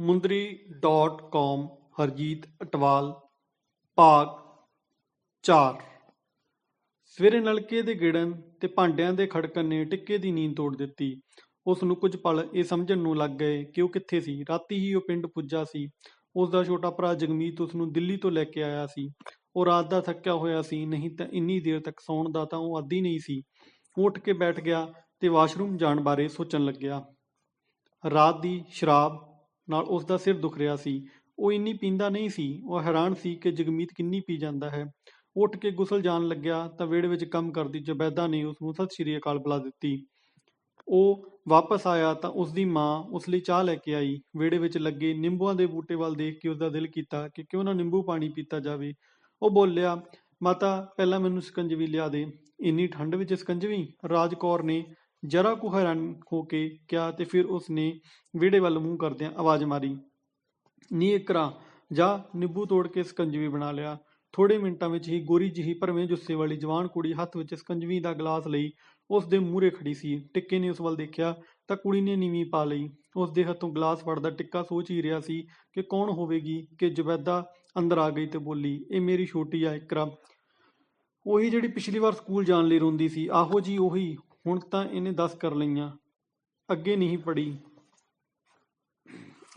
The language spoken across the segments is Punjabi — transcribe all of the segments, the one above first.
ਮੁੰਦਰੀ.com ਹਰਜੀਤ ਅਟਵਾਲ, ਭਾਗ 4 ਸਵੇਰੇ ਨਲਕੇ ਦੇ ਗਿੜਨ ਤੇ ਭਾਂਡਿਆਂ ਦੇ ਖੜਕਣ ਨੇ ਟਿੱਕੇ ਦੀ ਨੀਂਦ ਤੋੜ ਦਿੱਤੀ। ਉਸ ਨੂੰ ਕੁਝ ਪਲ ਇਹ ਸਮਝਣ ਨੂੰ ਲੱਗ ਗਏ ਕਿ ਉਹ ਕਿੱਥੇ ਸੀ। ਰਾਤੀ ਹੀ ਉਹ ਪਿੰਡ ਪੁੱਜਾ ਸੀ। ਉਸ ਦਾ ਛੋਟਾ ਭਰਾ ਜਗਮੀਤ ਉਸ ਨੂੰ ਦਿੱਲੀ ਤੋਂ ਲੈ ਕੇ ਆਇਆ ਸੀ। ਉਹ ਰਾਤ ਦਾ ਥੱਕਿਆ ਹੋਇਆ ਸੀ। ਨਹੀਂ ਤਾਂ ਇੰਨੀ ਦੇਰ ਤੱਕ ਸੌਣ ਦਾ ਤਾਂ ਉਹ ਆਦੀ ਨਹੀਂ ਸੀ। ਉਹ ਉੱਠ ਕੇ ਬੈਠ ਗਿਆ ਤੇ ਵਾਸ਼ਰੂਮ ਜਾਣ ਬਾਰੇ ਸੋਚਣ ਲੱਗਿਆ। ਰਾਤ ਦੀ ਸ਼ਰਾਬ ਨਾਲ ਉਸ ਦਾ ਸਿਰ ਦੁਖ ਰਿਹਾ ਸੀ। ਉਹ ਇੰਨੀ ਪੀਂਦਾ ਨਹੀਂ ਸੀ। ਉਹ ਹੈਰਾਨ ਸੀ ਕਿ ਜਗਮੀਤ ਕਿੰਨੀ ਪੀ ਜਾਂਦਾ ਹੈ। ਉੱਠ ਕੇ ਗੁਸਲ ਜਾਣ ਲੱਗਿਆ ਤਾਂ ਵਿਹੜੇ ਵਿੱਚ ਕੰਮ ਕਰਦੀ ਜ਼ਬੈਦਾ ਨੇ ਉਸ ਨੂੰ ਸਤਿ ਸ਼੍ਰੀ ਅਕਾਲ ਬੁਲਾ ਦਿੱਤੀ। ਉਹ ਵਾਪਸ ਆਇਆ ਤਾਂ ਉਸ ਦੀ ਮਾਂ ਉਸ ਲਈ ਚਾਹ ਲੈ ਕੇ ਆਈ। ਵਿਹੜੇ ਵਿੱਚ ਲੱਗੇ ਨਿੰਬੂਆਂ ਦੇ ਬੂਟੇ ਵੱਲ ਦੇਖ ਕੇ ਉਸ ਦਾ ਦਿਲ ਕੀਤਾ ਕਿ ਕਿਉਂ ਨਾ ਨਿੰਬੂ ਪਾਣੀ ਪੀਤਾ ਜਾਵੇ। ਉਹ ਬੋਲਿਆ, ਮਾਤਾ, ਪਹਿਲਾਂ ਮੈਨੂੰ ਸਕੰਜਵੀ ਲਿਆ ਦੇ। ਇੰਨੀ ਠੰਡ ਵਿੱਚ ਸਕੰਜਵੀ? ਰਾਜ ਕੌਰ ਨੇ ਜਰਾ ਕੁ ਹੈਰਾਨ ਹੋ ਕੇ ਕਿਹਾ ਤੇ ਫਿਰ ਉਸ ਨੇ ਵਿਹੜੇ ਵੱਲ ਮੂੰਹ ਕਰਦਿਆਂ ਆਵਾਜ਼ ਮਾਰੀ, ਨੀ ਇਕਰਾ ਜਾ ਨਿੰਬੂ ਤੋੜ ਕੇ ਸਕੰਜਵੀ ਬਣਾ ਲਿਆ। ਥੋੜੇ ਮਿੰਟਾਂ ਵਿੱਚ ਹੀ ਗੋਰੀ ਜਿਹੀ ਭਰਵੇਂ ਜੁੱਸੇ ਵਾਲੀ ਜਵਾਨ ਕੁੜੀ ਹੱਥ ਵਿੱਚ ਸਕੰਜਵੀ ਦਾ ਗਲਾਸ ਲਈ ਉਸ ਦੇ ਮੂਹਰੇ ਖੜੀ ਸੀ। ਟਿੱਕੇ ਨੇ ਉਸ ਵੱਲ ਦੇਖਿਆ ਤਾਂ ਕੁੜੀ ਨੇ ਨੀਵੀਂ ਪਾ ਲਈ। ਉਸ ਦੇ ਹੱਥੋਂ ਗਲਾਸ ਫੜਦਾ ਟਿੱਕਾ ਸੋਚ ਹੀ ਰਿਹਾ ਸੀ ਕਿ ਕੌਣ ਹੋਵੇਗੀ ਕਿ ਜ਼ਬੈਦਾ ਅੰਦਰ ਆ ਗਈ ਤੇ ਬੋਲੀ, ਇਹ ਮੇਰੀ ਛੋਟੀ ਆ ਇਕਰਾ ਉਹੀ ਜਿਹੜੀ ਪਿਛਲੀ ਵਾਰ ਸਕੂਲ ਜਾਣ ਲਈ ਰੋਂਦੀ ਸੀ, ਆਹੋ ਜੀ ਉਹੀ ਹੁਣ ਤਾਂ ਇਹਨੇ 10 ਕਰ ਲਈਆਂ, ਅੱਗੇ ਨਹੀਂ ਪੜੀ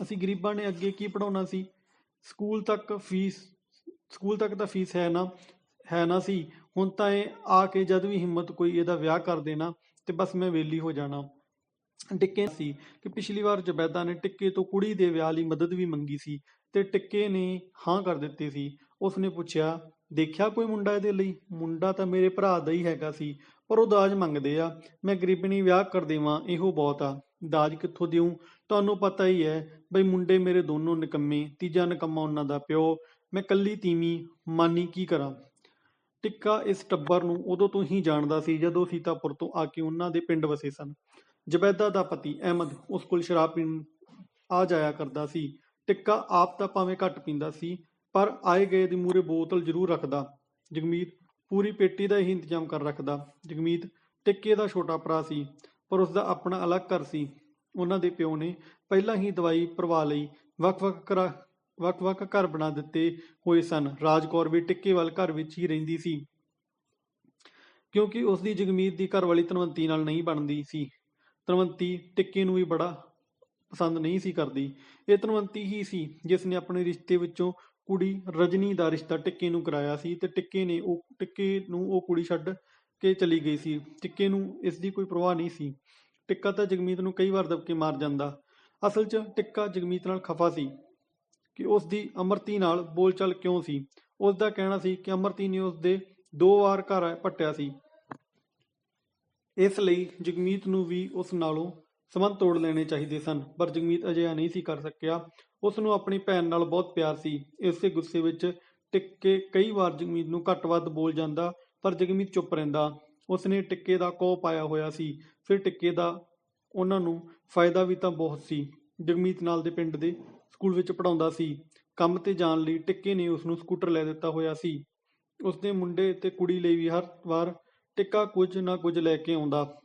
ਅਸੀਂ ਗਰੀਬਾਂ ਨੇ ਅੱਗੇ ਕੀ ਪੜਾਉਣਾ ਸੀ? ਸਕੂਲ ਤੱਕ ਫੀਸ, ਸਕੂਲ ਤੱਕ ਤਾਂ ਫੀਸ ਹੈ ਨਾ ਹੈ ਨਾ ਸੀ। ਹੁਣ ਤਾਂ ਇਹ ਆ ਕੇ ਜਦ ਵੀ ਹਿੰਮਤ ਕੋਈ ਇਹਦਾ ਵਿਆਹ ਕਰ ਦੇਣਾ ਤੇ ਬਸ ਮੈਂ ਵੇਲੀ ਹੋ ਜਾਣਾ। ਟਿੱਕੇ ਸੀ ਕਿ ਪਿਛਲੀ ਵਾਰ ਜ਼ਬੈਦਾ ਨੇ ਟਿੱਕੇ ਤੋਂ ਕੁੜੀ ਦੇ ਵਿਆਹ ਲਈ ਮਦਦ ਵੀ ਮੰਗੀ ਸੀ ਤੇ ਟਿੱਕੇ ਨੇ ਹਾਂ ਕਰ ਦਿੱਤੀ ਸੀ। ਉਸ ਨੇ ਪੁੱਛਿਆ ਦੇਖਿਆ ਕੋਈ ਮੁੰਡਾ ਇਹਦੇ ਲਈ? ਮੁੰਡਾ ਤਾਂ ਮੇਰੇ ਭਰਾ ਦਾ ਹੀ ਹੈਗਾ ਸੀ, ਪਰ ਉਹ ਦਾਜ ਮੰਗਦੇ ਆ। ਮੈਂ ਗਰੀਬਣੀ ਵਿਆਹ ਕਰ ਦੇਵਾਂ, ਇਹੋ ਬਹੁਤ ਆ। ਦਾਜ ਕਿੱਥੋਂ ਦਿਉ ਤੁਹਾਨੂੰ ਪਤਾ ਹੀ ਹੈ ਬਈ ਮੁੰਡੇ ਮੇਰੇ ਦੋਨੋਂ ਨਿਕੰਮੇ, ਤੀਜਾ ਨਿਕੰਮਾ ਉਹਨਾਂ ਦਾ ਪਿਓ। ਮੈਂ ਕੱਲੀ ਤੀਵੀਂ, ਮਾਨੀ ਕੀ ਕਰਾਂ? ਟਿੱਕਾ ਇਸ ਟੱਬਰ ਨੂੰ ਉਦੋਂ ਤੋਂ ਹੀ ਜਾਣਦਾ ਸੀ ਜਦੋਂ ਸੀਤਾਪੁਰ ਤੋਂ ਆ ਕੇ ਉਹਨਾਂ ਦੇ ਪਿੰਡ ਵਸੇ ਸਨ। ਜ਼ਬੈਦਾ ਦਾ ਪਤੀ ਅਹਿਮਦ ਉਸ ਕੋਲ ਸ਼ਰਾਬ ਪੀਣ ਆ ਜਾਇਆ ਕਰਦਾ ਸੀ। ਟਿੱਕਾ ਆਪ ਤਾਂ ਭਾਵੇਂ ਘੱਟ ਪੀਂਦਾ ਸੀ ਪਰ ਆਏ ਗਏ ਦੀ ਮੂਰੇ ਬੋਤਲ ਜ਼ਰੂਰ ਰੱਖਦਾ। ਜਗਮੀਤ ਪੂਰੀ ਪੇਟੀ ਦਾ ਹੀ ਇੰਤਜ਼ਾਮ ਕਰ ਰੱਖਦਾ। ਜਗਮੀਤ ਟਿੱਕੇ ਦਾ ਛੋਟਾ ਭਰਾ ਸੀ, ਪਰ ਉਸ ਦਾ ਆਪਣਾ ਅਲੱਗ ਘਰ ਸੀ। ਉਹਨਾਂ ਦੇ ਪਿਓ ਨੇ ਪਹਿਲਾਂ ਹੀ ਦਵਾਈ ਭਰਵਾ ਲਈ, ਵੱਖ-ਵੱਖ ਘਰਾਂ, ਵੱਖ-ਵੱਖ ਘਰ ਬਣਾ ਦਿੱਤੇ ਹੋਏ ਸਨ। ਰਾਜਕੌਰ ਵੀ ਟਿੱਕੇ ਵੱਲ ਘਰ ਵਿੱਚ ਹੀ ਰਹਿੰਦੀ ਸੀ। ਕਿਉਂਕਿ ਉਸ ਦੀ ਜਗਮੀਤ ਦੀ ਘਰਵਾਲੀ ਧਨਵੰਤੀ ਨਾਲ ਨਹੀਂ ਬਣਦੀ ਸੀ। ਧਨਵੰਤੀ ਟਿੱਕੇ ਨੂੰ ਵੀ ਬੜਾ ਪਸੰਦ ਨਹੀਂ ਸੀ ਕਰਦੀ। ਇਹ ਧਨਵੰਤੀ ਹੀ ਸੀ ਜਿਸ ਨੇ ਆਪਣੇ ਰਿਸ਼ਤੇ ਵਿੱਚੋਂ ਕੁੜੀ ਰਜਨੀ ਦਾ ਰਿਸ਼ਤਾ ਟਿੱਕੇ ਨੂੰ ਕਰਾਇਆ ਸੀ ਤੇ ਟਿੱਕੇ ਨੇ ਉਹ, ਟਿੱਕੇ ਨੂੰ ਉਹ ਕੁੜੀ ਛੱਡ ਕੇ ਚਲੀ ਗਈ ਸੀ। ਟਿੱਕੇ ਨੂੰ ਇਸ ਦੀ ਕੋਈ ਪਰਵਾਹ ਨਹੀਂ ਸੀ। ਟਿੱਕਾ ਤਾਂ ਜਗਮੀਤ ਨੂੰ ਕਈ ਵਾਰ ਦਬਕੇ ਮਾਰ ਜਾਂਦਾ। ਅਸਲ 'ਚ ਟਿੱਕਾ ਜਗਮੀਤ ਨਾਲ ਖਫਾ ਸੀ ਕਿ ਉਸ ਦੀ ਅਮਰਤੀ ਨਾਲ ਬੋਲਚਾਲ ਕਿਉਂ ਸੀ? ਉਸ ਦਾ ਕਹਿਣਾ ਸੀ ਕਿ ਅਮਰਤੀ ਨੇ ਉਸ ਦੇ ਦੋ ਵਾਰ ਘਰ ਪੱਟਿਆ ਸੀ। ਇਸ ਲਈ ਜਗਮੀਤ ਨੂੰ ਵੀ ਉਸ ਨਾਲੋਂ ਸੰਬੰਧ ਤੋੜ ਲੈਣੇ ਚਾਹੀਦੇ ਸਨ, ਪਰ ਜਗਮੀਤ ਅਜਿਹਾ ਨਹੀਂ ਸੀ ਕਰ ਸਕਿਆ। ਉਸ ਨੂੰ ਆਪਣੀ ਭੈਣ ਨਾਲ ਬਹੁਤ ਪਿਆਰ ਸੀ। ਇਸੇ ਗੁੱਸੇ ਵਿੱਚ ਟਿੱਕੇ ਕਈ ਵਾਰ ਜਗਮੀਤ ਨੂੰ ਘੱਟ ਵੱਧ ਬੋਲ ਜਾਂਦਾ, ਪਰ ਜਗਮੀਤ ਚੁੱਪ ਰਹਿੰਦਾ। ਉਸ ਨੇ ਟਿੱਕੇ ਦਾ ਕੋਹ ਪਾਇਆ ਹੋਇਆ ਸੀ। ਫਿਰ ਟਿੱਕੇ ਦਾ ਉਹਨਾਂ ਨੂੰ ਫਾਇਦਾ ਵੀ ਤਾਂ ਬਹੁਤ ਸੀ। ਜਗਮੀਤ ਨਾਲ ਦੇ ਪਿੰਡ ਦੇ ਸਕੂਲ ਵਿੱਚ ਪੜਾਉਂਦਾ ਸੀ। ਕੰਮ ਤੇ ਜਾਣ ਲਈ ਟਿੱਕੇ ਨੇ ਉਸ ਨੂੰ ਸਕੂਟਰ ਲੈ ਦਿੱਤਾ ਹੋਇਆ ਸੀ। ਉਸ ਦੇ ਮੁੰਡੇ ਤੇ ਕੁੜੀ ਲਈ ਵੀ ਹਰ ਵਾਰ ਟਿੱਕਾ ਕੁਝ ਨਾ ਕੁਝ ਲੈ ਕੇ ਆਉਂਦਾ।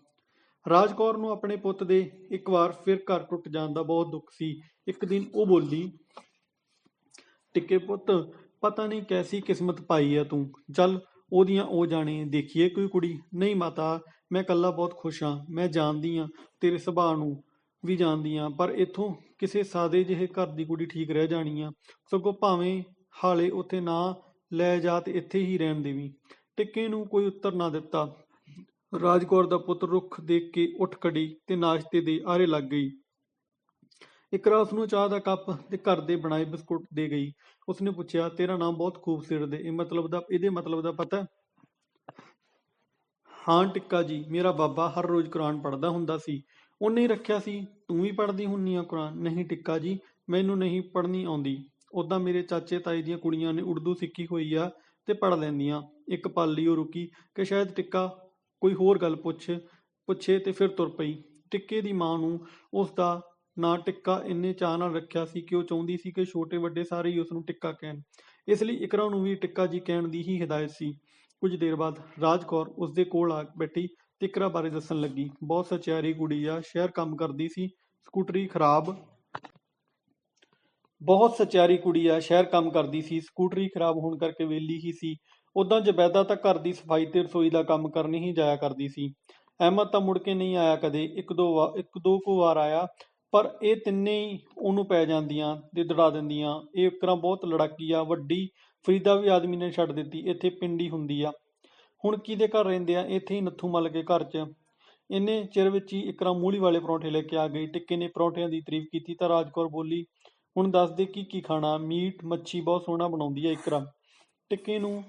ਰਾਜਕੌਰ ਨੂੰ ਆਪਣੇ ਪੁੱਤ ਦੇ ਇੱਕ ਵਾਰ ਫਿਰ ਘਰ ਟੁੱਟ ਜਾਣ ਦਾ ਬਹੁਤ ਦੁੱਖ ਸੀ। ਇੱਕ ਦਿਨ ਉਹ ਬੋਲੀ, ਟਿੱਕੇ ਪੁੱਤ, ਪਤਾ ਨਹੀਂ ਕੈਸੀ ਕਿਸਮਤ ਪਾਈ ਆ ਤੂੰ। ਚੱਲ, ਉਹਦੀਆਂ ਉਹ ਜਾਣੇ ਦੇਖੀਏ ਕੋਈ ਕੁੜੀ। ਨਹੀਂ ਮਾਤਾ, ਮੈਂ ਕੱਲਾ ਬਹੁਤ ਖੁਸ਼ ਹਾਂ। ਮੈਂ ਜਾਣਦੀ ਹਾਂ, ਤੇਰੇ ਸੁਭਾਅ ਨੂੰ ਵੀ ਜਾਣਦੀ ਹਾਂ, ਪਰ ਇੱਥੋਂ ਕਿਸੇ ਸਾਦੇ ਜਿਹੇ ਘਰ ਦੀ ਕੁੜੀ ਠੀਕ ਰਹਿ ਜਾਣੀ ਆ। ਸਗੋਂ ਭਾਵੇਂ ਹਾਲੇ ਉੱਥੇ ਨਾ ਲੈ ਜਾ ਤੇ ਇੱਥੇ ਹੀ ਰਹਿਣ ਦੇਵੀਂ। ਟਿੱਕੇ ਨੂੰ ਕੋਈ ਉੱਤਰ ਨਾ ਦਿੱਤਾ। ਰਾਜ ਕੌਰ ਦਾ ਪੁੱਤ ਰੁੱਖ ਦੇਖ ਕੇ ਉੱਠ ਖੜੀ ਤੇ ਨਾਸ਼ਤੇ ਦੇ ਆਰੇ ਲੱਗ ਗਈ। ਇਕਰਾ ਉਸ ਨੂੰ ਚਾਹ ਦਾ ਕੱਪ ਤੇ ਘਰ ਦੇ ਬਣਾਏ ਬਿਸਕੁਟ ਦੇ ਗਈ। ਉਸਨੇ ਪੁੱਛਿਆ, ਤੇਰਾ ਨਾਮ ਬਹੁਤ ਖੂਬਸੂਰਤ ਹੈ। ਇਹ ਮਤਲਬ ਦਾ, ਇਹਦੇ ਮਤਲਬ ਦਾ ਪਤਾ? ਹਾਂ ਟਿੱਕਾ ਜੀ, ਮੇਰਾ ਬਾਬਾ ਹਰ ਰੋਜ਼ ਕੁਰਾਨ ਪੜ੍ਹਦਾ ਹੁੰਦਾ ਸੀ। ਉਹਨੇ ਹੀ ਰੱਖਿਆ ਸੀ, ਤੂੰ ਵੀ ਪੜ੍ਹਦੀ ਹੁੰਨੀ ਆ ਕੁਰਾਨ? ਨਹੀਂ ਟਿੱਕਾ ਜੀ, ਮੈਨੂੰ ਨਹੀਂ ਪੜ੍ਹਨੀ ਆਉਂਦੀ। ਉਦਾਂ ਮੇਰੇ ਚਾਚੇ ਤਾਈ ਦੀਆਂ ਕੁੜੀਆਂ ਨੇ ਉਰਦੂ ਸਿੱਖੀ ਹੋਈ ਆ ਤੇ ਪੜ੍ਹ ਲੈਂਦੀਆਂ। ਇੱਕ ਪਲ ਲਈ ਉਹ ਰੁਕੀ ਕਿ ਸ਼ਾਇਦ ਟਿੱਕਾ ਕੋਈ ਹੋਰ ਗੱਲ ਪੁੱਛ, ਪੁੱਛੇ ਤੇ ਫਿਰ ਤੁਰ ਪਈ। ਟਿੱਕੇ ਦੀ ਮਾਂ ਨੂੰ ਉਸ ਦਾ ਨਾਂ ਟਿੱਕਾ ਇੰਨੇ ਚਾਅ ਨਾਲ ਰੱਖਿਆ ਸੀ ਕਿ ਉਹ ਚਾਹੁੰਦੀ ਸੀ ਕਿ ਛੋਟੇ ਵੱਡੇ ਸਾਰੇ ਹੀ ਉਸ ਨੂੰ ਟਿੱਕਾ ਕਹਿਣ। ਇਸ ਲਈ ਇਕਰਾ ਨੂੰ ਵੀ ਟਿੱਕਾ ਜੀ ਕਹਿਣ ਦੀ ਹੀ ਹਦਾਇਤ ਸੀ। ਕੁਝ ਦੇਰ ਬਾਅਦ ਰਾਜਕੌਰ ਉਸ ਦੇ ਕੋਲ ਆ ਬੈਠੀ, ਟਿਕਰਾ ਬਾਰੇ ਦੱਸਣ ਲੱਗੀ। ਬਹੁਤ ਸਚਿਆਰੀ ਕੁੜੀ ਆ, ਸ਼ਹਿਰ ਕੰਮ ਕਰਦੀ ਸੀ, ਸਕੂਟਰੀ ਖਰਾਬ। ਬਹੁਤ ਸਚਿਆਰੀ ਕੁੜੀ ਆ, ਸ਼ਹਿਰ ਕੰਮ ਕਰਦੀ ਸੀ, ਸਕੂਟਰੀ ਖਰਾਬ ਹੋਣ ਕਰਕੇ ਵਿਹਲੀ ਹੀ ਸੀ। ਉਦਾਂ ਜ਼ਬੈਦਾ ਤਾਂ ਘਰ ਦੀ ਸਫ਼ਾਈ ਤੇ ਰਸੋਈ ਦਾ ਕੰਮ ਕਰਨ ਹੀ ਜਾਇਆ ਕਰਦੀ ਸੀ। ਅਹਿਮਦ ਤਾਂ ਮੁੜ ਕੇ ਨਹੀਂ ਆਇਆ ਕਦੇ। ਇੱਕ ਦੋ ਵਾ, ਇੱਕ ਦੋ ਕੁ ਵਾਰ ਆਇਆ, ਪਰ ਇਹ ਤਿੰਨੇ ਹੀ ਉਹਨੂੰ ਪੈ ਜਾਂਦੀਆਂ ਤੇ ਦੜਾ ਦਿੰਦੀਆਂ। ਇਹ ਇਕਰਾਂ ਬਹੁਤ ਲੜਾਕੀ ਆ, ਵੱਡੀ ਫਰੀਦਾ ਵੀ ਆਦਮੀ ਨੇ ਛੱਡ ਦਿੱਤੀ। ਇੱਥੇ ਪਿੰਡੀ ਹੁੰਦੀ ਆ। ਹੁਣ ਕਿਹਦੇ ਘਰ ਰਹਿੰਦੇ ਆ? ਇੱਥੇ ਹੀ ਨੱਥੂ ਮਲ ਕੇ ਘਰ 'ਚ। ਇੰਨੇ ਚਿਰ ਵਿੱਚ ਹੀ ਇਕਰਾਂ ਮੂਲੀ ਵਾਲੇ ਪਰੌਂਠੇ ਲੈ ਕੇ ਆ ਗਈ। ਟਿੱਕੇ ਨੇ ਪਰੌਂਠਿਆਂ ਦੀ ਤਾਰੀਫ ਕੀਤੀ ਤਾਂ ਰਾਜਕੌਰ ਬੋਲੀ, ਹੁਣ ਦੱਸ ਦੇ ਕੀ ਕੀ ਖਾਣਾ? ਮੀਟ, ਮੱਛੀ ਬਹੁਤ ਸੋਹਣਾ ਬਣਾਉਂਦੀ ਆ ਇਕਰਾ ਟਿੱਕੇ ਨੂੰ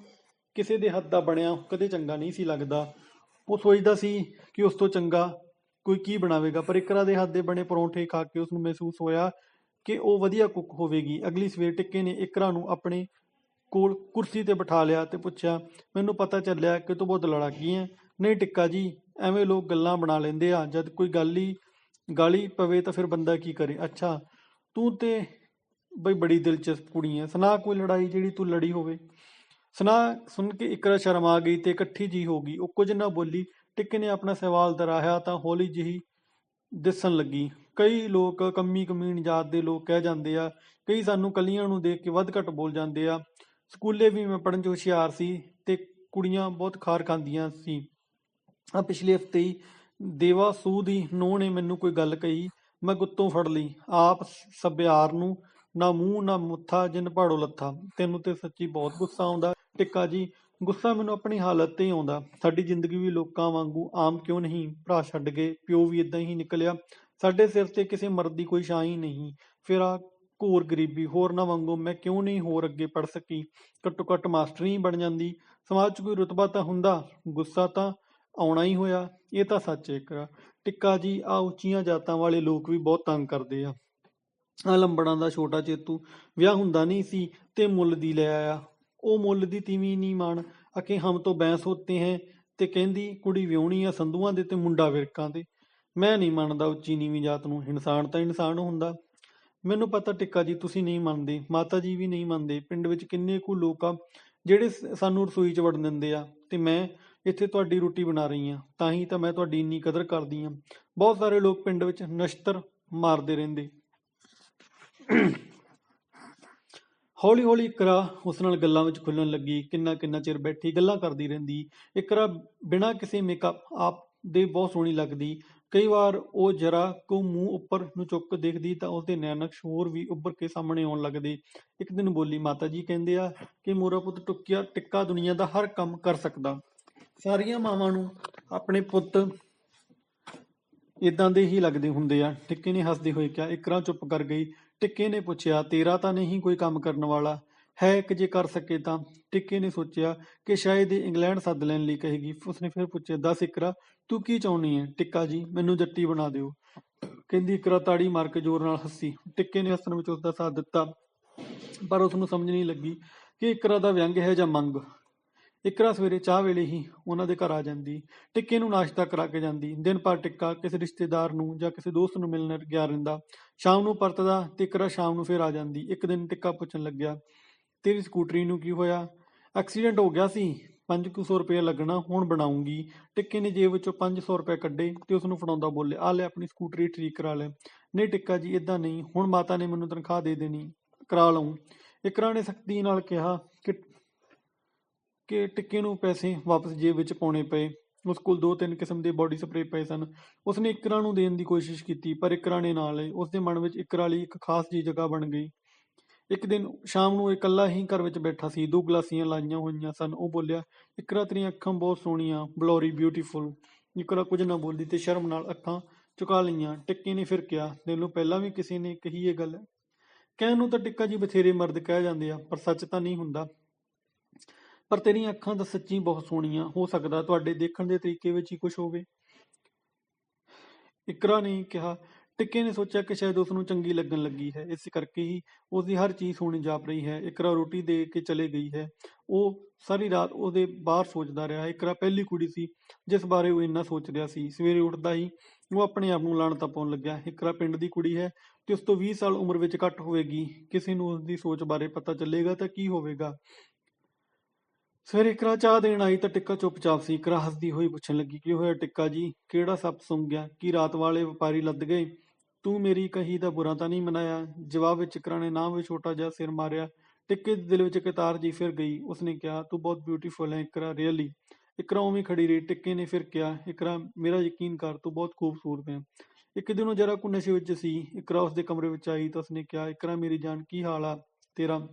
ਕਿਸੇ ਦੇ ਹੱਥ ਦਾ ਬਣਿਆ, ਕਦੇ ਚੰਗਾ ਨਹੀਂ ਸੀ ਲੱਗਦਾ। ਉਹ ਸੋਚਦਾ ਸੀ ਕਿ ਉਸ ਤੋਂ ਚੰਗਾ ਕੋਈ ਕੀ ਬਣਾਵੇਗਾ, ਪਰ ਇਕਰਾ ਦੇ ਹੱਥ ਦੇ ਬਣੇ ਪਰੌਂਠੇ ਖਾ ਕੇ ਉਸ ਨੂੰ ਮਹਿਸੂਸ ਹੋਇਆ ਕਿ ਉਹ ਵਧੀਆ ਕੁੱਕ ਹੋਵੇਗੀ। ਅਗਲੀ ਸਵੇਰ ਟਿੱਕੇ ਨੇ ਇਕਰਾ ਨੂੰ ਆਪਣੇ ਕੋਲ ਕੁਰਸੀ ਤੇ ਬਿਠਾ ਲਿਆ ਤੇ ਪੁੱਛਿਆ, ਮੈਨੂੰ ਪਤਾ ਚੱਲਿਆ ਕਿ ਤੂੰ ਬਹੁਤ ਲੜਾਕੀ ਹੈ ਨਹੀਂ ਟਿੱਕਾ ਜੀ, ਐਵੇਂ ਲੋਕ ਗੱਲਾਂ ਬਣਾ ਲੈਂਦੇ ਆ। ਜਦ ਕੋਈ ਗੱਲ ਹੀ, ਗਾਲੀ ਪਵੇ ਤਾਂ ਫਿਰ ਬੰਦਾ ਕੀ ਕਰੇ? ਅੱਛਾ, ਤੂੰ ਤੇ ਬਈ ਬੜੀ ਦਿਲਚਸਪ ਕੁੜੀ ਹੈ ਸੁਣਾ ਕੋਈ ਲੜਾਈ ਜਿਹੜੀ ਤੂੰ ਲੜੀ ਹੋਵੇ? ਸੁਣਾ, ਸੁਣ ਕੇ ਇਕਰਾ ਸ਼ਰਮ ਆ ਗਈ ਤੇ ਇਕੱਠੀ ਜੀ ਹੋ ਗਈ। ਉਹ ਕੁਝ ਨਾ ਬੋਲੀ, ਟਿੱਕੇ ਨੇ ਆਪਣਾ ਸਵਾਲ ਦਰਾਹਿਆ ਤਾਂ ਹੌਲੀ ਜਿਹੀ ਦਿਸਣ ਲੱਗੀ। ਕਈ ਲੋਕ ਕੰਮੀ ਕਮੀਣ ਜਾਤ ਦੇ ਲੋਕ ਕਹਿ ਜਾਂਦੇ ਆ, ਕਈ ਸਾਨੂੰ ਕਲੀਆਂ ਨੂੰ ਦੇਖ ਕੇ ਵੱਧ ਘੱਟ ਬੋਲ ਜਾਂਦੇ ਆ। ਸਕੂਲੇ ਵੀ ਮੈਂ ਪੜ੍ਹਨ 'ਚ ਹੁਸ਼ਿਆਰ ਸੀ ਤੇ ਕੁੜੀਆਂ ਬਹੁਤ ਖਾਰ ਖਾਂਦੀਆਂ ਸੀ। ਆ ਪਿਛਲੇ ਹਫ਼ਤੇ ਹੀ ਦੇਵਾ ਸੂ ਦੀ ਨੂੰਹ ਨੇ ਮੈਨੂੰ ਕੋਈ ਗੱਲ ਕਹੀ, ਮੈਂ ਗੁੱਤੋਂ ਫੜ ਲਈ। ਆਪ ਸੱਭਿਆਰ ਨੂੰ ਨਾ ਮੂੰਹ, ਨਾ ਮੁੱਥਾ ਜਿਨ ਭਾੜੋ ਲੱਥਾ। ਤੈਨੂੰ ਤੇ ਸੱਚੀ ਬਹੁਤ ਗੁੱਸਾ ਆਉਂਦਾ। ਟਿੱਕਾ ਜੀ, ਗੁੱਸਾ ਮੈਨੂੰ ਆਪਣੀ ਹਾਲਤ ਤੇ ਆਉਂਦਾ। ਸਾਡੀ ਜ਼ਿੰਦਗੀ ਵੀ ਲੋਕਾਂ ਵਾਂਗੂ ਆਮ ਕਿਉਂ ਨਹੀਂ? ਭਰਾ ਛੱਡ ਗਏ, ਪਿਓ ਵੀ ਇਦਾਂ ਹੀ ਨਿਕਲਿਆ। ਸਾਡੇ ਸਿਰ ਤੇ ਕਿਸੇ ਮਰਦ ਦੀ ਕੋਈ ਛਾਂ ਹੀ ਨਹੀਂ। ਫਿਰ ਆ ਘੋਰ ਗਰੀਬੀ ਹੋਰ ਨਾ ਵਾਂਗੂ ਮੈਂ ਕਿਉਂ ਨਹੀਂ ਹੋਰ ਅੱਗੇ ਪੜ ਸਕੀ? ਘੱਟੋ ਘੱਟ ਮਾਸਟਰ ਹੀ ਬਣ ਜਾਂਦੀ। ਸਮਾਜ 'ਚ ਕੋਈ ਰੁਤਬਾ ਤਾਂ ਹੁੰਦਾ? ਗੁੱਸਾ ਤਾਂ ਆਉਣਾ ਹੀ ਹੋਇਆ। ਇਹ ਤਾਂ ਸੱਚ ਹੈ ਇੱਕ ਟਿੱਕਾ ਜੀ ਆ ਉੱਚੀਆਂ ਜਾਤਾਂ ਵਾਲੇ ਲੋਕ ਵੀ ਬਹੁਤ ਤੰਗ ਕਰਦੇ ਆ। ਆਲੰਬੜਾਂ ਦਾ ਛੋਟਾ ਚੇਤੂ ਵਿਆਹ ਹੁੰਦਾ ਨਹੀਂ ਸੀ ਤੇ ਮੁੱਲ ਦੀ ਲੈ ਆਇਆ। ਉਹ ਮੁੱਲ ਦੀ ਤੀਵੀਂ ਨਹੀਂ ਮਾਣ। ਅਕੇ ਹਮ ਤੋਂ ਬੈਂਸ ਹੋਤੇ ਹੈ ਤੇ ਕਹਿੰਦੀ, ਕੁੜੀ ਵਿਆਹਣੀ ਆ ਸੰਧੂਆਂ ਦੇ ਤੇ ਮੁੰਡਾ ਵਿਰਕਾਂ ਦੇ। ਮੈਂ ਨਹੀਂ ਮੰਨਦਾ ਉੱਚੀ ਨੀਵੀਂ ਜਾਤ ਨੂੰ। ਇਨਸਾਨ ਤਾਂ ਇਨਸਾਨ ਹੁੰਦਾ। ਮੈਨੂੰ ਪਤਾ ਟਿੱਕਾ ਜੀ, ਤੁਸੀਂ ਨਹੀਂ ਮੰਨਦੇ। ਮਾਤਾ ਜੀ ਵੀ ਨਹੀਂ ਮੰਨਦੇ। ਪਿੰਡ ਵਿੱਚ ਕਿੰਨੇ ਕੁ ਲੋਕ ਆ ਜਿਹੜੇ ਸ- ਸਾਨੂੰ ਰਸੋਈ 'ਚ ਵੜਨ ਦਿੰਦੇ ਆ ਤੇ ਮੈਂ ਇੱਥੇ ਤੁਹਾਡੀ ਰੋਟੀ ਬਣਾ ਰਹੀ ਆ ਤਾਂ ਹੀ ਤਾਂ ਮੈਂ ਤੁਹਾਡੀ ਇੰਨੀ ਕਦਰ ਕਰਦੀ ਆ ਬਹੁਤ ਸਾਰੇ ਲੋਕ ਪਿੰਡ ਵਿੱਚ ਨਸ਼ਤਰ ਮਾਰਦੇ ਰਹਿੰਦੇ। ਹੌਲੀ ਹੌਲੀ ਇਕਰਾ ਉਸ ਨਾਲ ਗੱਲਾਂ ਵਿੱਚ ਖੁੱਲਣ ਲੱਗੀ, ਕਿੰਨਾ ਕਿੰਨਾ ਚਿਰ ਬੈਠੀ, ਗੱਲਾਂ ਕਰਦੀ ਰਹਿੰਦੀ। ਇਕਰਾ ਬਿਨਾਂ ਕਿਸੇ ਮੇਕਅਪ ਆਪ ਦੇ ਬਹੁਤ ਸੋਹਣੀ ਲੱਗਦੀ। ਕਈ ਵਾਰ ਉਹ ਜਰਾ ਕੋ ਮੂੰਹ ਉੱਪਰ ਨੂੰ ਚੁੱਕ ਦੇਖਦੀ ਤਾਂ ਉਸਦੇ ਨੈਣਕ ਹੋਰ ਵੀ ਉੱਭਰ ਕੇ ਸਾਹਮਣੇ ਆਉਣ ਲੱਗਦੇ। ਇੱਕ ਦਿਨ ਬੋਲੀ, ਮਾਤਾ ਜੀ, ਕਹਿੰਦੇ ਆ ਕਿ ਮੋਰਾ ਪੁੱਤ ਟੁੱਕਿਆ ਟਿੱਕਾ ਦੁਨੀਆ ਦਾ ਹਰ ਕੰਮ ਕਰ ਸਕਦਾ। ਸਾਰੀਆਂ ਮਾਵਾਂ ਨੂੰ ਆਪਣੇ ਪੁੱਤ ਇਦਾਂ ਦੇ ਹੀ ਲੱਗਦੇ ਹੁੰਦੇ ਆ। ਟਿੱਕੇ ਨੇ ਹੱਸਦੇ ਹੋਏ ਕਿਹਾ, ਇਕਰਾ ਚੁੱਪ ਕਰ ਗਈ। ਟਿੱਕੇ ਨੇ ਪੁੱਛਿਆ, ਤੇਰਾ ਤਾਂ ਨਹੀਂ ਕੋਈ ਕੰਮ ਕਰਨ ਵਾਲਾ। ਹੈ ਕਿ ਜੇ ਕਰ ਸਕੇ ਤਾਂ। ਟਿੱਕੇ ਨੇ ਸੋਚਿਆ ਕਿ ਸ਼ਾਇਦ ਇਹ ਇੰਗਲੈਂਡ ਸੱਦ ਲੈਣ ਲਈ ਕਹੇਗੀ। ਉਸਨੇ ਫਿਰ ਪੁੱਛਿਆ, ਦੱਸ ਇਕਰਾ, ਤੂੰ ਕੀ ਚਾਹੁੰਦੀ ਹੈ ਟਿੱਕਾ ਜੀ, ਮੈਨੂੰ ਜੱਟੀ ਬਣਾ ਦਿਓ। ਕਹਿੰਦੀ, ਇਕਰਾ ਤਾੜੀ ਮਾਰ ਕੇ ਜ਼ੋਰ ਨਾਲ ਹੱਸੀ। ਟਿੱਕੇ ਨੇ ਹੱਸਣ ਵਿੱਚ ਉਸਦਾ ਸਾਥ ਦਿੱਤਾ, ਪਰ ਉਸ ਨੂੰ ਸਮਝ ਨਹੀਂ ਲੱਗੀ ਕਿ ਇਕਰਾ ਦਾ ਵਿਅੰਗ ਹੈ ਜਾਂ ਮੰਗ। ਇਕਰਾ ਸਵੇਰੇ ਚਾਹ ਵੇਲੇ ਹੀ ਉਹਨਾਂ ਦੇ ਘਰ ਆ ਜਾਂਦੀ, ਟਿੱਕੇ ਨੂੰ ਨਾਸ਼ਤਾ ਕਰਾ ਕੇ ਜਾਂਦੀ, ਦਿਨ ਭਰ ਟਿੱਕਾ ਕਿਸੇ ਰਿਸ਼ਤੇਦਾਰ ਨੂੰ ਜਾਂ ਕਿਸੇ ਦੋਸਤ ਨੂੰ ਮਿਲਣ ਗਿਆ ਰਹਿੰਦਾ, ਸ਼ਾਮ ਨੂੰ ਪਰਤਦਾ ਤੇ ਇਕਰਾ ਸ਼ਾਮ ਨੂੰ ਫਿਰ ਆ ਜਾਂਦੀ, ਇੱਕ ਦਿਨ ਟਿੱਕਾ ਪੁੱਛਣ ਲੱਗਿਆ, ਤੇਰੀ ਸਕੂਟਰੀ ਨੂੰ ਕੀ ਹੋਇਆ? ਐਕਸੀਡੈਂਟ ਹੋ ਗਿਆ ਸੀ? 500 ਰੁਪਏ ਲੱਗਣਾ, ਹੁਣ ਬਣਾਉਂਗੀ। ਟਿੱਕੇ ਨੇ ਜੇਬ ਵਿੱਚੋਂ 500 ਰੁਪਏ ਕੱਢੇ ਤੇ ਉਸ ਨੂੰ ਫੜਾਉਂਦਾ ਬੋਲੇ ਆ ਲੈ ਆਪਣੀ ਸਕੂਟਰੀ ਠੀਕ ਕਰਾ ਲੈ। ਨਹੀਂ ਟਿੱਕਾ ਜੀ ਇਦਾਂ ਨਹੀਂ, ਹੁਣ ਮਾਤਾ ਨੇ ਮੈਨੂੰ ਤਨਖਾਹ ਦੇ ਦੇਣੀ, ਕਰਾ ਲਵਾਂ ਇਕਰਾ ਨੇ ਸਖਤੀ ਨਾਲ ਕਿਹਾ ਕਿ ਕਿ ਟਿੱਕੇ ਨੂੰ ਪੈਸੇ ਵਾਪਸ ਜੇਬ ਵਿੱਚ ਪਾਉਣੇ ਪਏ। ਉਸ ਕੋਲ ਦੋ ਤਿੰਨ ਕਿਸਮ ਦੇ ਬਾਡੀ ਸਪਰੇ ਪਏ ਸਨ। ਉਸਨੇ ਇਕਰਾ ਨੂੰ ਦੇਣ ਦੀ ਕੋਸ਼ਿਸ਼ ਕੀਤੀ, ਪਰ ਇਕਰਾ ਨੇ ਨਾ ਲਏ। ਉਸਦੇ ਮਨ ਵਿੱਚ ਇਕਰਾ ਲਈ ਇੱਕ ਖਾਸ ਜਿਹੀ ਜਗ੍ਹਾ ਬਣ ਗਈ। ਇੱਕ ਦਿਨ ਸ਼ਾਮ ਨੂੰ ਇਹ ਇਕੱਲਾ ਹੀ ਘਰ ਵਿੱਚ ਬੈਠਾ ਸੀ। ਦੋ ਗਲਾਸੀਆਂ ਲਾਈਆਂ ਹੋਈਆਂ ਸਨ। ਉਹ ਬੋਲਿਆ, ਇਕਰਾ ਤੇਰੀਆਂ ਅੱਖਾਂ ਬਹੁਤ ਸੋਹਣੀਆਂ, ਬਲੌਰੀ ਬਿਊਟੀਫੁਲ ਇਕਰਾ ਕੁਝ ਨਾ ਬੋਲਦੀ ਤੇ ਸ਼ਰਮ ਨਾਲ ਅੱਖਾਂ ਚੁਕਾ ਲਈਆਂ। ਟਿੱਕੇ ਨੇ ਫਿਰ ਕਿਹਾ, ਤੈਨੂੰ ਪਹਿਲਾਂ ਵੀ ਕਿਸੇ ਨੇ ਕਹੀ ਇਹ ਗੱਲ? ਕਹਿਣ ਨੂੰ ਤਾਂ ਟਿੱਕਾ ਜੀ ਬਥੇਰੇ ਮਰਦ ਕਹਿ ਜਾਂਦੇ ਆ, ਪਰ ਸੱਚ ਤਾਂ ਨਹੀਂ ਹੁੰਦਾ। ਪਰ ਤੇਰੀਆਂ ਅੱਖਾਂ ਤਾਂ ਸੱਚੀ ਬਹੁਤ ਸੋਹਣੀਆਂ, ਹੋ ਸਕਦਾ ਤੁਹਾਡੇ ਦੇਖਣ ਦੇ ਤਰੀਕੇ ਵਿੱਚ ਹੀ ਕੁਝ ਹੋਵੇ। ਇਕਰਾ ਨੇ ਕਿਹਾ, ਟਿੱਕੇ ਨੇ ਸੋਚਿਆ ਕਿ ਸ਼ਾਇਦ ਉਸ ਨੂੰ ਚੰਗੀ ਲੱਗਣ ਲੱਗੀ ਹੈ, ਇਸ ਕਰਕੇ ਹੀ ਉਸ ਦੀ ਹਰ ਚੀਜ਼ ਸੋਹਣੀ ਜਾਪ ਰਹੀ ਹੈ। ਇਕਰਾ ਰੋਟੀ ਦੇ ਕੇ ਚਲੇ ਗਈ ਹੈ। ਉਹ ਸਾਰੀ ਰਾਤ ਉਹਦੇ ਬਾਹਰ ਸੋਚਦਾ ਰਿਹਾ। ਇਕਰਾ ਪਹਿਲੀ ਕੁੜੀ ਸੀ, ਜਿਸ ਬਾਰੇ ਉਹ ਇੰਨਾ ਸੋਚ ਰਿਹਾ ਸੀ। ਸਵੇਰੇ ਉੱਠਦਾ ਹੀ ਉਹ ਆਪਣੇ ਆਪ ਨੂੰ ਲਾਣਤਾ ਪਾਉਣ ਲੱਗਿਆ। ਇਕਰਾ ਪਿੰਡ ਦੀ ਕੁੜੀ ਹੈ ਤੇ ਉਸ ਤੋਂ 20 ਸਾਲ ਉਮਰ ਵਿੱਚ ਘੱਟ ਹੋਵੇਗੀ। ਕਿਸੇ ਨੂੰ ਉਸ ਦੀ ਸੋਚ ਬਾਰੇ ਪਤਾ ਚੱਲੇਗਾ ਤਾਂ ਕੀ ਹੋਵੇਗਾ? ਸਵੇਰੇ ਇਕਰਾ ਚਾਹ ਦੇਣ ਆਈ ਤਾਂ ਟਿੱਕਾ ਚੁੱਪਚਾਪ ਸੀ। ਇਕਰਾ ਹੱਸਦੀ ਹੋਈ ਪੁੱਛਣ ਲੱਗੀ, ਕੀ ਹੋਇਆ ਟਿੱਕਾ ਜੀ? ਕਿਹੜਾ ਸੱਪ ਸੁੰਘ ਗਿਆ? ਕੀ ਰਾਤ ਵਾਲੇ ਵਪਾਰੀ ਲੱਦ ਗਏ? ਤੂੰ ਮੇਰੀ ਕਹੀ ਦਾ ਬੁਰਾ ਤਾਂ ਨਹੀਂ ਮਨਾਇਆ? ਜਵਾਬ ਵਿੱਚ ਇਕਰਾ ਨੇ ਨਾ ਵੀ ਛੋਟਾ ਜਿਹਾ ਸਿਰ ਮਾਰਿਆ। ਟਿੱਕੇ ਦੇ ਦਿਲ ਵਿੱਚ ਇੱਕ ਜੀ ਫਿਰ ਗਈ। ਉਸਨੇ ਕਿਹਾ, ਤੂੰ ਬਹੁਤ ਬਿਊਟੀਫੁਲ ਹੈ ਇਕਰਾ ਰੀਅਲੀ ਇਕਰਾ ਉਵੇਂ ਖੜੀ ਰਹੀ। ਟਿੱਕੇ ਨੇ ਫਿਰ ਕਿਹਾ ਇਕਰਾ ਮੇਰਾ ਯਕੀਨ ਕਰ, ਤੂੰ ਬਹੁਤ ਖੂਬਸੂਰਤ ਹੈ। ਇੱਕ ਦਿਨ ਉਹ ਜਰਾ ਕੁ ਨਸ਼ੇ ਵਿੱਚ ਸੀ। ਇਕਰਾ ਉਸਦੇ ਕਮਰੇ ਵਿੱਚ ਆਈ ਤਾਂ ਉਸਨੇ ਕਿਹਾ ਇਕਰਾ ਮੇਰੀ ਜਾਨ, ਕੀ ਹਾਲ ਆ ਤੇਰਾ?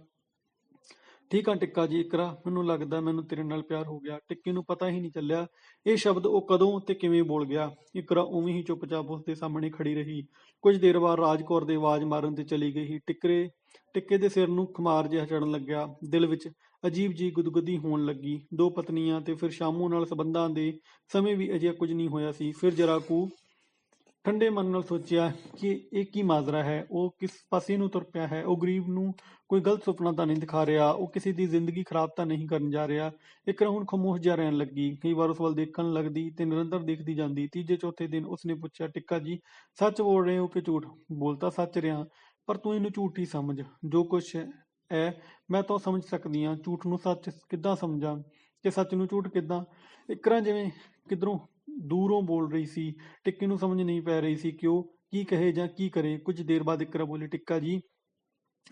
ਠੀਕ ਆ ਟਿੱਕਾ ਜੀ ਇਕਰਾ ਮੈਨੂੰ ਲੱਗਦਾ ਮੈਨੂੰ ਤੇਰੇ ਨਾਲ ਪਿਆਰ ਹੋ ਗਿਆ, ਟਿੱਕੇ ਨੂੰ ਪਤਾ ਹੀ ਨਹੀਂ ਚੱਲਿਆ, ਇਹ ਸ਼ਬਦ ਉਹ ਕਦੋਂ ਤੇ ਕਿਵੇਂ ਬੋਲ ਗਿਆ ਇਕਰਾ ਉਵੇਂ ਹੀ ਚੁੱਪਚਾਪ ਉਸਦੇ ਸਾਹਮਣੇ ਖੜੀ ਰਹੀ, ਕੁਝ ਦੇਰ ਬਾਅਦ ਰਾਜਕੌਰ ਦੇ ਆਵਾਜ਼ ਮਾਰਨ ਤੇ ਚਲੀ ਗਈ, ਟਿੱਕਰੇ, ਟਿੱਕੇ ਦੇ ਸਿਰ ਨੂੰ ਖਮਾਰ ਜਿਹਾ ਚੜਨ ਲੱਗਿਆ, ਦਿਲ ਵਿੱਚ ਅਜੀਬ ਜੀ ਗੁਦਗੁਦੀ ਹੋਣ ਲੱਗੀ, ਦੋ ਪਤਨੀਆਂ ਤੇ ਫਿਰ ਸ਼ਾਮੂ ਨਾਲ ਸੰਬੰਧਾਂ ਦੇ ਸਮੇਂ ਵੀ ਅਜਿਹਾ ਕੁਝ ਨਹੀਂ ਹੋਇਆ ਸੀ, ਫਿਰ ਜਰਾ ਕੁ ਠੰਡੇ ਮਨ ਨਾਲ ਸੋਚਿਆ ਕਿ ਇਹ ਕੀ ਮਾਜਰਾ ਹੈ? ਉਹ ਕਿਸ ਪਾਸੇ ਨੂੰ ਤੁਰ ਪਿਆ ਹੈ? ਉਹ ਗਰੀਬ ਨੂੰ ਕੋਈ ਗਲਤ ਸੁਪਨਾ ਤਾਂ ਨਹੀਂ ਦਿਖਾ ਰਿਹਾ। ਉਹ ਕਿਸੇ ਦੀ ਜ਼ਿੰਦਗੀ ਖਰਾਬ ਤਾਂ ਨਹੀਂ ਕਰਨ ਜਾ ਰਿਹਾ। ਇੱਕ ਹੁਣ ਖਾਮੋਸ਼ ਜਿਹਾ ਰਹਿਣ ਲੱਗੀ। ਕਈ ਵਾਰ ਉਸ ਵੱਲ ਦੇਖਣ ਲੱਗਦੀ ਤੇ ਨਿਰੰਤਰ ਦੇਖਦੀ ਜਾਂਦੀ। ਤੀਜੇ ਚੌਥੇ ਦਿਨ ਉਸਨੇ ਪੁੱਛਿਆ, ਟਿੱਕਾ ਜੀ, ਸੱਚ ਬੋਲ ਰਹੇ ਹੋ ਕਿ ਝੂਠ? ਬੋਲਤਾ ਸੱਚ ਰਿਹਾ, ਪਰ ਤੂੰ ਇਹਨੂੰ ਝੂਠ ਹੀ ਸਮਝ। ਜੋ ਕੁਛ ਹੈ, ਮੈਂ ਤਾਂ ਸਮਝ ਸਕਦੀ ਹਾਂ। ਝੂਠ ਨੂੰ ਸੱਚ ਕਿੱਦਾਂ ਸਮਝਾਂ? ਕਿ ਸੱਚ ਨੂੰ ਝੂਠ ਕਿੱਦਾਂ? ਇਕਰਾਂ ਜਿਵੇਂ ਕਿਧਰੋਂ ਦੂਰੋਂ ਬੋਲ ਰਹੀ ਸੀ, ਟਿੱਕੇ ਨੂੰ ਸਮਝ ਨਹੀਂ ਪੈ ਰਹੀ ਸੀ ਕਿ ਉਹ ਕੀ ਕਹੇ ਜਾਂ ਕੀ ਕਰੇ। ਕੁਝ ਦੇਰ ਬਾਅਦ ਇਕਰਾ ਬੋਲੀ, ਟਿੱਕਾ ਜੀ,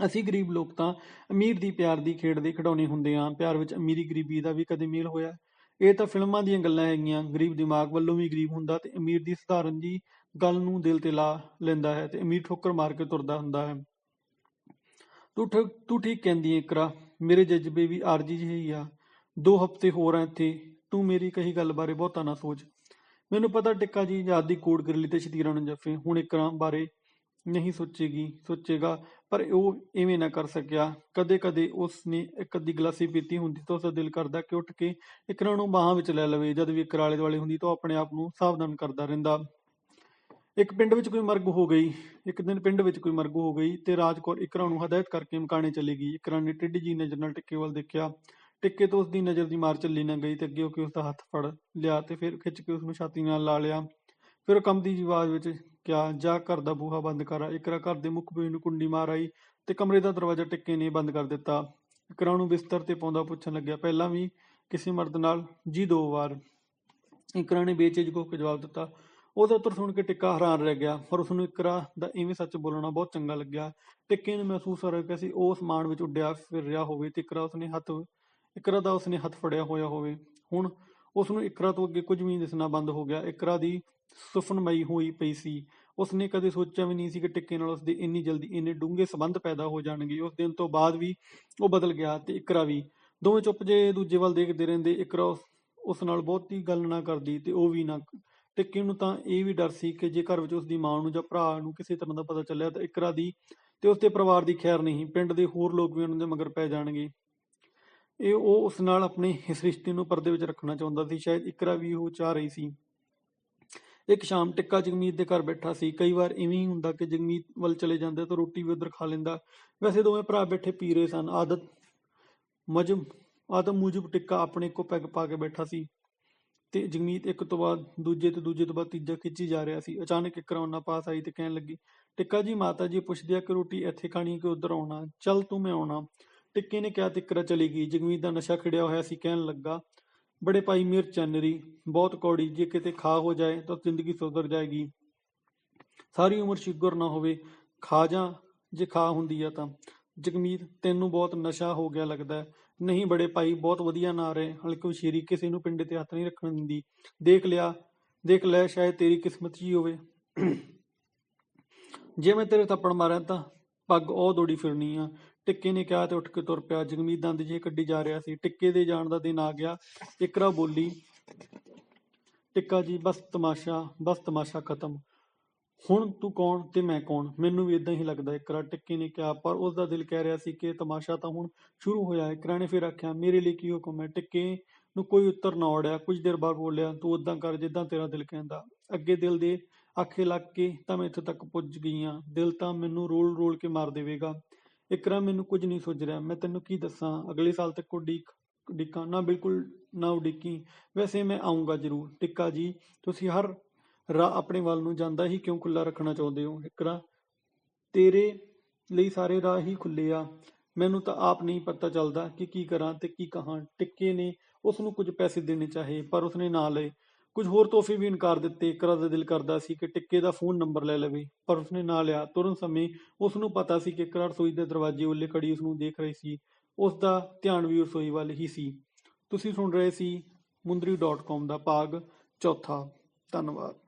ਅਸੀਂ ਗਰੀਬ ਲੋਕ ਤਾਂ ਅਮੀਰ ਦੀ ਪਿਆਰ ਦੀ ਖੇਡ ਦੇ ਖਿਡੌਣੇ ਹੁੰਦੇ ਆਂ ਪਿਆਰ ਵਿੱਚ ਅਮੀਰੀ ਗਰੀਬੀ ਦਾ ਵੀ ਕਦੇ ਮੇਲ ਹੋਇਆ। ਇਹ ਤਾਂ ਫਿਲਮਾਂ ਦੀਆਂ ਗੱਲਾਂ ਹੈਗੀਆਂ। ਗਰੀਬ ਦਿਮਾਗ ਵੱਲੋਂ ਵੀ ਗਰੀਬ ਹੁੰਦਾ ਤੇ ਅਮੀਰ ਦੀ ਸਧਾਰਨ ਜੀ ਗੱਲ ਨੂੰ ਦਿਲ ਤੇ ਲਾ ਲੈਂਦਾ ਹੈ ਤੇ ਅਮੀਰ ਠੋਕਰ ਮਾਰ ਕੇ ਤੁਰਦਾ ਹੁੰਦਾ ਹੈ। ਤੂੰ ਠ- ਤੂੰ ਠੀਕ ਕਹਿੰਦੀ ਹੈ ਇਕਰਾ, ਮੇਰੇ ਜਜ਼ਬੇ ਵੀ ਆਰਜੀ ਜਿਹੇ ਹੀ ਆ। ਦੋ ਹਫ਼ਤੇ ਹੋਰ ਆ ਇੱਥੇ। ਤੂੰ ਮੇਰੀ ਕਹੀ ਗੱਲ ਬਾਰੇ ਬਹੁਤਾ ਨਾ ਸੋਚ। ਮੈਨੂੰ ਪਤਾ ਟਿੱਕਾ ਜੀ ਯਾਦ ਦੀ ਕੋੜ ਗਰਲੀ ਤੇ ਸ਼ਤੀਰਾਂ ਨੂੰ ਜੱਫੇ। ਹੁਣ ਇਕਰਾਂ ਬਾਰੇ ਨਹੀਂ ਸੋਚੇਗੀ, ਸੋਚੇਗਾ, ਪਰ ਉਹ ਐਵੇਂ ਨਾ ਕਰ ਸਕਿਆ। ਕਦੇ ਕਦੇ ਉਸ ਨੇ ਇੱਕ ਅੱਧੀ ਗਲਾਸੀ ਪੀਤੀ ਹੁੰਦੀ ਤਾਂ ਉਸਦਾ ਦਿਲ ਕਰਦਾ ਕਿ ਉੱਠ ਕੇ ਇਕਰਾਂ ਨੂੰ ਬਾਹਾਂ ਵਿੱਚ ਲੈ ਲਵੇ, ਜਦ ਵੀ ਇਕਰ ਆਲੇ ਦੁਆਲੇ ਹੁੰਦੀ ਤਾਂ ਉਹ ਆਪਣੇ ਆਪ ਨੂੰ ਸਾਵਧਾਨ ਕਰਦਾ ਰਹਿੰਦਾ। ਇੱਕ ਪਿੰਡ ਵਿੱਚ ਕੋਈ ਮਰਗ ਹੋ ਗਈ, ਇੱਕ ਦਿਨ ਪਿੰਡ ਵਿੱਚ ਕੋਈ ਮਰਗ ਹੋ ਗਈ ਤੇ ਰਾਜਕੌਰ ਇਕਰਾਂ ਨੂੰ ਹਦਾਇਤ ਕਰਕੇ ਮਕਾਣੇ ਚਲੀ ਗਈ। ਇਕਰਾ ਨੇ ਟਿੱਡੀ ਜੀ ਨਜ਼ਰ ਨਾਲ ਟਿੱਕੇ ਵੱਲ ਦੇਖਿਆ। ਟਿੱਕੇ ਤੋਂ ਉਸਦੀ ਨਜ਼ਰ ਦੀ ਮਾਰ ਚੱਲੀ ਨਾ ਗਈ ਤੇ ਅੱਗੇ ਹੋ ਕੇ ਉਸਦਾ ਹੱਥ ਫੜ ਲਿਆ ਤੇ ਫਿਰ ਖਿੱਚ ਕੇ ਉਸਨੂੰ ਛਾਤੀ ਨਾਲ ਲਾ ਲਿਆ। ਫਿਰ ਕੰਬਦੀ ਜਿਹੀ ਆਵਾਜ਼ ਵਿੱਚ ਕਿਹਾ, ਜਾ, ਘਰ ਦਾ ਬੂਹਾ ਬੰਦ ਕਰ। ਇਕਰਾ ਘਰ ਦੇ ਮੁੱਖ ਬੂਹੇ ਨੂੰ ਕੁੰਡੀ ਮਾਰ ਆਈ ਤੇ ਕਮਰੇ ਦਾ ਦਰਵਾਜ਼ਾ ਟਿੱਕੇ ਨੇ ਬੰਦ ਕਰ ਦਿੱਤਾ। ਇਕਰਾ ਨੂੰ ਬਿਸਤਰ ਤੇ ਪਾਉਂਦਾ ਪੁੱਛਣ ਲੱਗਿਆ, ਪਹਿਲਾਂ ਵੀ ਕਿਸੇ ਮਰਦ ਨਾਲ ਜੀ ਦੋ ਵਾਰ? ਇਕਰਾ ਨੇ ਬੇਚੇਜ ਹੋ ਕੇ ਜਵਾਬ ਦਿੱਤਾ। ਉਹਦਾ ਉੱਤਰ ਸੁਣ ਕੇ ਟਿੱਕਾ ਹੈਰਾਨ ਰਹਿ ਗਿਆ, ਪਰ ਉਸਨੂੰ ਇਕਰਾ ਦਾ ਇਵੇਂ ਸੱਚ ਬੋਲਣਾ ਬਹੁਤ ਚੰਗਾ ਲੱਗਿਆ। ਟਿੱਕੇ ਨੂੰ ਮਹਿਸੂਸ ਹੋ ਰਿਹਾ ਕਿ ਅਸੀਂ ਉਸ ਮਾਣ ਵਿੱਚ ਉੱਡਿਆ ਫਿਰ ਰਿਹਾ ਹੋਵੇ ਤੇ ਇਕਰਾ ਉਸਨੇ ਹੱਥ ਇਕਰਾ ਦਾ ਉਸਨੇ ਹੱਥ ਫੜਿਆ ਹੋਇਆ ਹੋਵੇ। ਹੁਣ ਉਸਨੂੰ ਇਕਰਾ ਤੋਂ ਅੱਗੇ ਕੁਝ ਵੀ ਨਹੀਂ ਦਿਸਣਾ ਬੰਦ ਹੋ ਗਿਆ। ਇਕਰਾ ਦੀ ਸੁਫਨਮਈ ਹੋਈ ਪਈ ਸੀ। ਉਸਨੇ ਕਦੇ ਸੋਚਿਆ ਵੀ ਨਹੀਂ ਸੀ ਕਿ ਟਿੱਕੇ ਨਾਲ ਉਸਦੇ ਇੰਨੀ ਜਲਦੀ ਇੰਨੇ ਡੂੰਘੇ ਸੰਬੰਧ ਪੈਦਾ ਹੋ ਜਾਣਗੇ। ਉਸ ਦਿਨ ਤੋਂ ਬਾਅਦ ਵੀ ਉਹ ਬਦਲ ਗਿਆ ਤੇ ਇਕਰਾ ਵੀ। ਦੋਵੇਂ ਚੁੱਪ ਜੇ ਦੂਜੇ ਵੱਲ ਦੇਖਦੇ ਰਹਿੰਦੇ, ਇਕਰਾ ਉਸ- ਨਾਲ ਬਹੁਤੀ ਗੱਲ ਨਾ ਕਰਦੀ ਤੇ ਉਹ ਵੀ ਨਾ ਟਿੱਕੇ ਨੂੰ ਤਾਂ ਇਹ ਵੀ ਡਰ ਸੀ ਕਿ ਜੇ ਘਰ ਵਿੱਚ ਉਸਦੀ ਮਾਂ ਨੂੰ ਜਾਂ ਭਰਾ ਨੂੰ ਕਿਸੇ ਤਰ੍ਹਾਂ ਦਾ ਪਤਾ ਚੱਲਿਆ ਤਾਂ ਇਕਰਾ ਦੀ ਤੇ ਉਸਦੇ ਪਰਿਵਾਰ ਦੀ ਖੈਰ ਨਹੀਂ, ਪਿੰਡ ਦੇ ਹੋਰ ਲੋਕ ਵੀ ਉਹਨਾਂ ਦੇ ਮਗਰ ਪੈ ਜਾਣਗੇ। ਇਹ ਉਹ ਉਸ ਨਾਲ ਆਪਣੇ ਇਸ ਰਿਸ਼ਤੇ ਨੂੰ ਪਰਦੇ ਵਿੱਚ ਰੱਖਣਾ ਚਾਹੁੰਦਾ ਸੀ, ਸ਼ਾਇਦ ਇਕਰਾ ਵੀ ਉਹ ਚਾਹ ਰਹੀ ਸੀ। ਇੱਕ ਸ਼ਾਮ ਟਿੱਕਾ ਜਗਮੀਤ ਦੇ ਘਰ ਬੈਠਾ ਸੀ। ਕਈ ਵਾਰ ਇਵੇਂ ਹੀ ਹੁੰਦਾ ਕਿ ਜਗਮੀਤ ਵੱਲ ਚਲੇ ਜਾਂਦੇ ਤਾਂ ਰੋਟੀ ਵੀ ਉਧਰ ਖਾ ਲੈਂਦਾ। ਵੈਸੇ ਦੋਵੇਂ ਭਰਾ ਬੈਠੇ ਪੀ ਰਹੇ ਸਨ। ਆਦਤ, ਮਜਮ, ਆਦਮ ਮੁਜਬ ਟਿੱਕਾ ਆਪਣੇ ਕੋ ਪੈਗ ਪਾ ਕੇ ਬੈਠਾ ਸੀ ਤੇ ਜਗਮੀਤ ਇੱਕ ਤੋਂ ਬਾਅਦ ਦੂਜੇ ਤੇ ਦੂਜੇ ਤੋਂ ਬਾਅਦ ਤੀਜਾ ਖਿੱਚੀ ਜਾ ਰਿਹਾ ਸੀ। ਅਚਾਨਕ ਇੱਕ ਉਹਨਾਂ ਪਾਸ ਆਈ ਤੇ ਕਹਿਣ ਲੱਗੀ, ਟਿੱਕਾ ਜੀ, ਮਾਤਾ ਜੀ ਪੁੱਛਦੇ ਆ ਕਿ ਰੋਟੀ ਇੱਥੇ ਖਾਣੀ ਕਿ ਉਧਰ ਆਉਣਾ? ਚੱਲ ਤੂੰ ਮੈਂ ਆਉਣਾ। ਟਿੱਕੇ ਨੇ ਕਿਹਾ ਤਿੱਕਰਾ ਚਲੀ ਗਈ। ਜਗਮੀਤ ਦਾ ਨਸ਼ਾ ਖਿੜਿਆ ਹੋਇਆ ਸੀ ਕਹਿਣ ਲੱਗਾ, ਬੜੇ ਭਾਈ ਮਿਰਚ ਚੰਨਰੀ ਬਹੁਤ ਕੌੜੀ, ਜੇ ਕਿਤੇ ਖਾ ਹੋ ਜਾਏ ਤਾਂ ਜ਼ਿੰਦਗੀ ਸੁਧਰ ਜਾਏਗੀ। ਸਾਰੀ ਉਮਰ ਸ਼ੂਗਰ ਨਾ ਹੋਵੇ, ਖਾ ਜਾ, ਜੇ ਖਾ ਹੁੰਦੀ ਆ ਤਾਂ। ਜਗਮੀਤ, ਤੈਨੂੰ ਬਹੁਤ ਨਸ਼ਾ ਹੋ ਗਿਆ ਲੱਗਦਾ ਹੈ। ਨਹੀਂ ਬੜੇ ਭਾਈ, ਬਹੁਤ ਵਧੀਆ ਨਾ ਰਹੇ। ਹਲਕੀ ਸ਼ੇਰੀ ਕਿਸੇ ਨੂੰ ਪਿੰਡੇ ਤੇ ਹੱਥ ਨਹੀਂ ਰੱਖਣ ਦਿੰਦੀ। ਦੇਖ ਲਿਆ, ਦੇਖ ਲੈ, ਸ਼ਾਇਦ ਤੇਰੀ ਕਿਸਮਤ ਜੀ ਹੋਵੇ। ਜੇ ਮੈਂ ਤੇਰੇ ਥੱਪੜ ਮਾਰਿਆ ਤਾਂ ਪੱਗ ਉਹ ਦੌੜੀ ਫਿਰਨੀ ਆ। ਟਿੱਕੇ ਨੇ ਕਿਹਾ ਤੇ ਉੱਠ ਕੇ ਤੁਰ ਪਿਆ। ਜਗਮੀਤ ਦੰਦ ਜੇ ਕੱਢੀ ਜਾ ਰਿਹਾ ਸੀ। ਟਿੱਕੇ ਦੇ ਜਾਣ ਦਾ ਦਿਨ ਆ ਗਿਆ। ਇਕਰਾ ਬੋਲੀ, ਟਿੱਕਾ ਜੀ, ਬਸ ਤਮਾਸ਼ਾ ਬਸ ਤਮਾਸ਼ਾ ਖਤਮ। ਹੁਣ ਤੂੰ ਕੌਣ ਤੇ ਮੈਂ ਕੌਣ? ਮੈਨੂੰ ਵੀ ਇਦਾਂ ਹੀ ਲੱਗਦਾ ਇਕਰਾ ਟਿੱਕੇ ਨੇ ਕਿਹਾ, ਪਰ ਉਸ ਦਾ ਦਿਲ ਕਹਿ ਰਿਹਾ ਸੀ ਕਿ ਤਮਾਸ਼ਾ ਤਾਂ ਹੁਣ ਸ਼ੁਰੂ ਹੋਇਆ ਹੈ। ਇਕਰਾ ਨੇ ਫਿਰ ਆਖਿਆ, ਮੇਰੇ ਲਈ ਕੀ ਹੁਕਮ ਹੈ? ਟਿੱਕੇ ਨੂੰ ਕੋਈ ਉੱਤਰ ਨਾ ਔੜਿਆ। ਕੁਝ ਦੇਰ ਬਾਅਦ ਬੋਲਿਆ, ਤੂੰ ਉਦਾਂ ਕਰ ਜਿੱਦਾਂ ਤੇਰਾ ਦਿਲ ਕਹਿੰਦਾ। ਅੱਗੇ ਦਿਲ ਦੇ ਆਖੇ ਲੱਗ ਕੇ ਤਾਂ ਮੈਂ ਇੱਥੇ ਤੱਕ ਪੁੱਜ ਗਈ ਹਾਂ। ਦਿਲ ਤਾਂ ਮੈਨੂੰ ਰੋਲ ਰੋਲ ਕੇ ਮਾਰ ਦੇਵੇਗਾ। ਇਕਰਾ ਮੈਨੂੰ ਕੁਝ ਨਹੀਂ ਸੁੱਝ ਰਿਹਾ। ਮੈਂ ਤੈਨੂੰ ਕੀ ਦੱਸਾਂ? ਅਗਲੇ ਸਾਲ ਤੱਕ ਉਡੀਕ ਉਡੀਕਾਂ ਨਾ ਬਿਲਕੁਲ ਨਾ ਉਡੀਕੀ ਵੈਸੇ ਮੈਂ ਆਉਂਗਾ ਜ਼ਰੂਰ। ਟਿੱਕਾ ਜੀ, ਤੁਸੀਂ ਹਰ ਰਾਹ ਆਪਣੇ ਵੱਲ ਨੂੰ ਜਾਂਦਾ ਹੀ ਕਿਉਂ ਖੁੱਲਾ ਰੱਖਣਾ ਚਾਹੁੰਦੇ ਹੋ? ਇਕਰਾ ਤੇਰੇ ਲਈ ਸਾਰੇ ਰਾਹ ਹੀ ਖੁੱਲੇ ਆ। ਮੈਨੂੰ ਤਾਂ ਆਪ ਨਹੀਂ ਪਤਾ ਚੱਲਦਾ ਕਿ ਕੀ ਕਰਾਂ ਤੇ ਕੀ ਕਹਾਂ। ਟਿੱਕੇ ਨੇ ਉਸ ਨੂੰ ਕੁਝ ਪੈਸੇ ਦੇਣੇ ਚਾਹੇ, ਪਰ ਉਸਨੇ ਨਾ ਲਏ। ਕੁਝ ਹੋਰ ਤੋਹਫੇ ਵੀ ਇਨਕਾਰ ਦਿੱਤੇ। ਇਕਰਾ ਦਾ ਦਿਲ ਕਰਦਾ ਸੀ ਕਿ ਟਿੱਕੇ ਦਾ ਫੋਨ ਨੰਬਰ ਲੈ ਲਵੇ, ਪਰ ਉਸਨੇ ਨਾ ਲਿਆ। ਤੁਰਨ ਸਮੇਂ ਉਸ ਨੂੰ ਪਤਾ ਸੀ ਕਿ ਇਕਰਾ ਰਸੋਈ ਦੇ ਦਰਵਾਜ਼ੇ ਉੱਲੇ ਖੜੀ ਉਸ ਨੂੰ ਦੇਖ ਰਹੀ ਸੀ। ਉਸ ਦਾ ਧਿਆਨ ਵੀ ਰਸੋਈ ਵੱਲ ਹੀ ਸੀ। ਤੁਸੀਂ ਸੁਣ ਰਹੇ ਸੀ ਮੁੰਦਰੀ.com ਦਾ ਭਾਗ ਚੌਥਾ। ਧੰਨਵਾਦ।